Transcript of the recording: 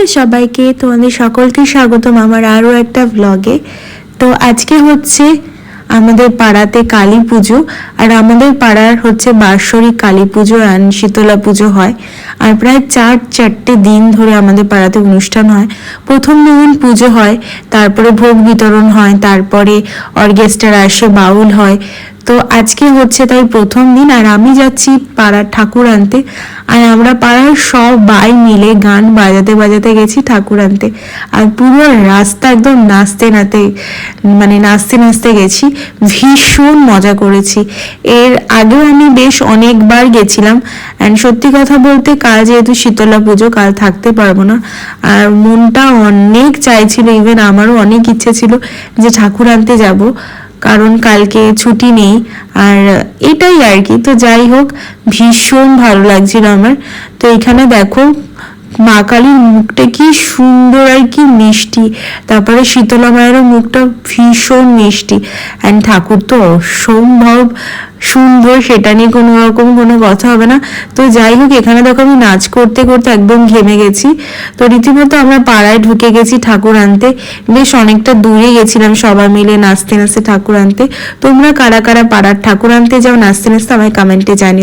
Hello সবাইকে তোমাদের সকলকে স্বাগতম আমার আরও একটা ব্লগে তো আজকে হচ্ছে আমাদের পাড়াতে কালী পুজো, আর আমাদের পাড়ার হচ্ছে বার্ষরিক কালী পুজো আর শীতলা পুজো হয়। আর প্রায় চার, চারটে দিন ধরে আমাদের পাড়াতে অনুষ্ঠান হয়। প্রথম দিন পুজো হয়, তারপরে ভোগ বিতরণ হয়, তারপরে অর্কেস্ট্রার আসে, বাউল হয় তো আজকে হচ্ছে তাই প্রথম দিন, আর আমি যাচ্ছি পাড়ার ঠাকুর আনতে। আর আমরা পাড়ার সব বাই মিলে গান বাজাতে বাজাতে গেছি ঠাকুর আনতে। আর পুরো রাস্তা একদম নাচতে নাতে মানে নাচতে নাচতে গেছি। ভীষণ মজা করেছি। এর আগেও আমি বেশ অনেকবার গেছিলাম। অ্যান্ড সত্যি কথা বলতে কাল যেহেতু শীতলা পুজো, কাল থাকতে পারব না। আর মনটা অনেক চাইছিল ইভেন আমারও অনেক ইচ্ছে ছিল যে ঠাকুর আনতে যাব। কারণ কালকে ছুটি নেই। আর এটাই আর কি। তো যাই হোক, ভীষণ ভালো লাগছিল আমার। তো এখানে দেখো, মা কালীর মুখটা কি সুন্দর আর কি মিষ্টি। তারপরে শীতলা মায়েরও মুখটা ভীষণ মিষ্টি। অ্যান্ড ঠাকুর তো অসম্ভব সুন্দর সেটা নিয়ে কোনো রকম কোনো কথা হবে না। তো যাই হোক, এখানে দেখো আমি নাচ করতে করতে একদম ঘেমে গেছি। তো রীতিমতো আমরা পাড়ায় ঢুকে গেছি ঠাকুর আনতে। বেশ অনেকটা দূরে গেছিলাম সবাই মিলে নাচতে নাচতে ঠাকুর আনতে। তোমরা কারা কারা পাড়ার ঠাকুর আনতে যাও, নাচতে নাচতে আমায় কমেন্টে জানিও।